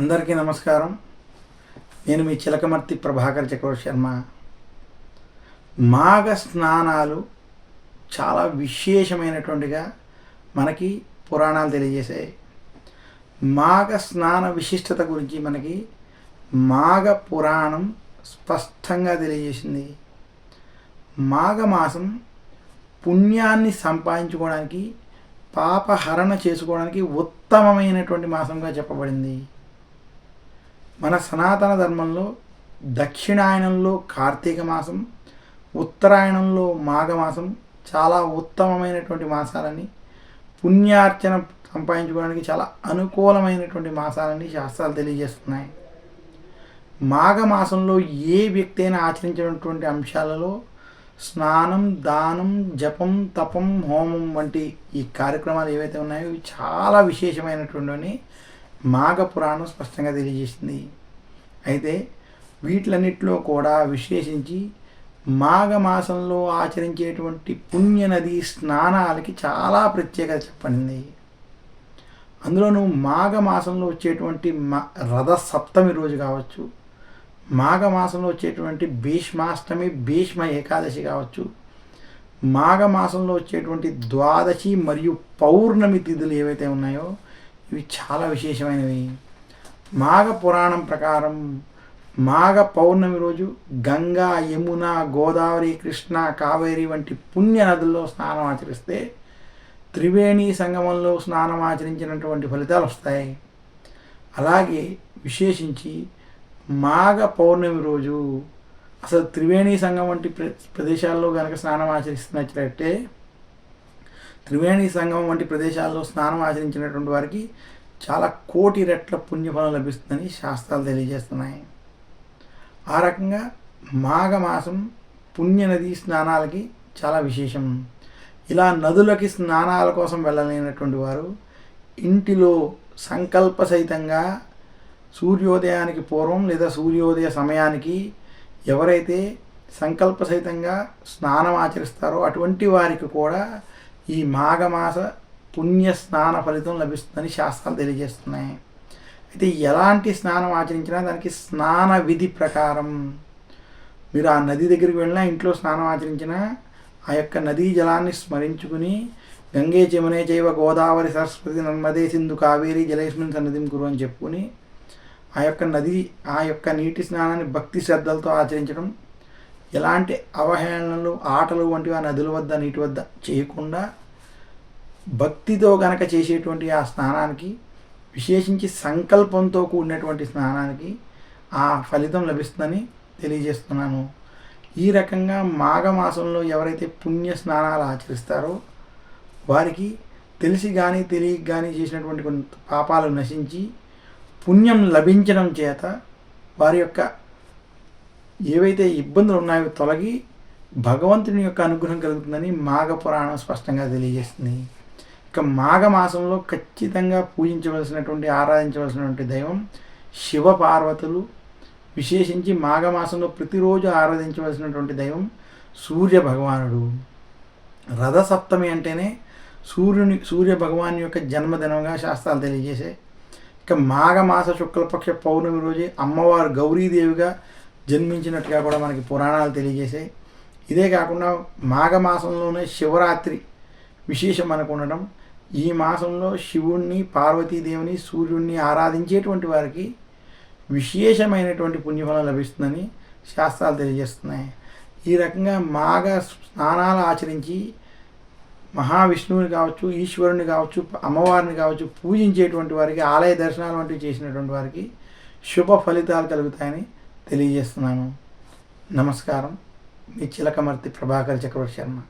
అందరికీ నమస్కారం. నేను మీ చిలకమర్తి ప్రభాకర్ చక్రవర్తి శర్మ. మాఘ స్నానాలు చాలా విశేషమైనటువంటిగా మనకి పురాణాలు తెలియజేశాయి. మాఘ స్నాన విశిష్టత గురించి మనకి మాఘ పురాణం స్పష్టంగా తెలియజేసింది. మాఘమాసం పుణ్యాన్ని సంపాదించుకోవడానికి పాపహరణ చేసుకోవడానికి ఉత్తమమైనటువంటి మాసంగా చెప్పబడింది. మన సనాతన ధర్మంలో దక్షిణాయనంలో కార్తీక మాసం ఉత్తరాయణంలో మాఘమాసం చాలా ఉత్తమమైనటువంటి మాసాలని పుణ్యార్చన సంపాదించుకోవడానికి చాలా అనుకూలమైనటువంటి మాసాలని శాస్త్రాలు తెలియజేస్తున్నాయి. మాఘమాసంలో ఏ వ్యక్తి అయినా ఆచరించినటువంటి అంశాలలో స్నానం దానం జపం తపం హోమం వంటి ఈ కార్యక్రమాలు ఏవైతే ఉన్నాయో ఇవి చాలా విశేషమైనటువంటి మాఘ పురాణం స్పష్టంగా తెలియజేసింది. అయితే వీటిలన్నిటిలో కూడా విశేషించి మాఘమాసంలో ఆచరించేటువంటి పుణ్యనది స్నానాలకి చాలా ప్రత్యేకత చెప్పండి అందులోనూ మాఘమాసంలో వచ్చేటువంటి రథ సప్తమి రోజు కావచ్చు మాఘమాసంలో వచ్చేటువంటి భీష్మాష్టమి భీష్మ ఏకాదశి కావచ్చు మాఘమాసంలో వచ్చేటువంటి ద్వాదశి మరియు పౌర్ణమి తిథులు ఏవైతే ఉన్నాయో ఇవి చాలా విశేషమైనవి. మాఘ పురాణం ప్రకారం మాఘ పౌర్ణమి రోజు గంగా యమున గోదావరి కృష్ణ కావేరి వంటి పుణ్య నదుల్లో స్నానం ఆచరిస్తే త్రివేణి సంగమంలో స్నానం ఆచరించినటువంటి ఫలితాలు వస్తాయి. అలాగే విశేషించి మాఘ పౌర్ణమి రోజు అసలు త్రివేణి సంఘం వంటి ప్ర- ప్రదేశాల్లో కనుక స్నానం ఆచరిస్తున్నట్లయితే త్రివేణి సంఘం వంటి ప్రదేశాల్లో స్నానం ఆచరించినటువంటి వారికి చాలా కోటి రెట్ల పుణ్యఫలం లభిస్తుందని శాస్త్రాలు తెలియజేస్తున్నాయి. ఆ రకంగా మాఘమాసం పుణ్యనది స్నానాలకి చాలా విశేషం. ఇలా నదులకి స్నానాల కోసం వెళ్ళలేనటువంటి వారు ఇంటిలో సంకల్ప సహితంగా సూర్యోదయానికి పూర్వం లేదా సూర్యోదయ సమయానికి ఎవరైతే సంకల్ప సహితంగా స్నానం ఆచరిస్తారో అటువంటి వారికి కూడా ఈ మాఘమాస పుణ్య స్నాన ఫలితం లభిస్తుందని శాస్త్రాలు తెలియజేస్తున్నాయి. అయితే ఎలాంటి స్నానం ఆచరించినా దానికి స్నాన విధి ప్రకారం. మీరు ఆ నది దగ్గరికి వెళ్ళినా ఇంట్లో స్నానం ఆచరించినా ఆ యొక్క నదీ జలాన్ని స్మరించుకుని గంగే జమునే చైవ గోదావరి సరస్వతి నర్మదే సింధు కావేరి జలేస్మిన్ సన్నదిం గురు అని చెప్పుకుని ఆ యొక్క నది ఆ యొక్క నీటి స్నానాన్ని భక్తి శ్రద్ధలతో ఆచరించడం ఎలాంటి అవహేళనలు ఆటలు వంటివి ఆ నదుల వద్ద నీటి వద్ద చేయకుండా భక్తితో గనక చేసేటువంటి ఆ స్నానానికి విశేషించి సంకల్పంతో కూడినటువంటి స్నానానికి ఆ ఫలితం లభిస్తుందని తెలియజేస్తున్నాను. ఈ రకంగా మాఘమాసంలో ఎవరైతే పుణ్య స్నానాలు ఆచరిస్తారో వారికి తెలిసి కానీ తెలియక కానీ చేసినటువంటి కొన్ని పాపాలు నశించి పుణ్యం లభించడం చేత వారి యొక్క ఏవైతే ఇబ్బందులు ఉన్నాయో తొలగి భగవంతుని యొక్క అనుగ్రహం కలుగుతుందని మాఘ పురాణం స్పష్టంగా తెలియజేస్తుంది. ఇక మాఘ మాసంలో ఖచ్చితంగా పూజించవలసినటువంటి ఆరాధించవలసినటువంటి దైవం శివ పార్వతులు విశేషించి మాఘమాసంలో ప్రతిరోజు ఆరాధించవలసినటువంటి దైవం సూర్య భగవానుడు రథసప్తమి అంటేనే సూర్యుని సూర్య భగవాన్ యొక్క జన్మదినంగా శాస్త్రాలు తెలియజేసే ఇక మాఘమాస శుక్లపక్ష పౌర్ణమి రోజే అమ్మవారు గౌరీదేవిగా జన్మించినట్టుగా కూడా మనకి పురాణాలు తెలియజేసాయి ఇదే కాకుండా మాఘమాసంలోనే శివరాత్రి విశేషం మనకు ఉండడం. ఈ మాసంలో శివుణ్ణి పార్వతీదేవిని సూర్యుణ్ణి ఆరాధించేటువంటి వారికి విశేషమైనటువంటి పుణ్యఫలం లభిస్తుందని శాస్త్రాలు తెలియజేస్తున్నాయి. ఈ రకంగా మాఘ స్నానాలు ఆచరించి మహావిష్ణువుని కావచ్చు ఈశ్వరుని కావచ్చు అమ్మవారిని కావచ్చు పూజించేటువంటి వారికి ఆలయ దర్శనాలు వంటివి చేసినటువంటి వారికి శుభ ఫలితాలు కలుగుతాయని తెలియజేస్తున్నాను. నమస్కారం. మీ చిలకమర్తి ప్రభాకర్ చక్రవర్తి శర్మ.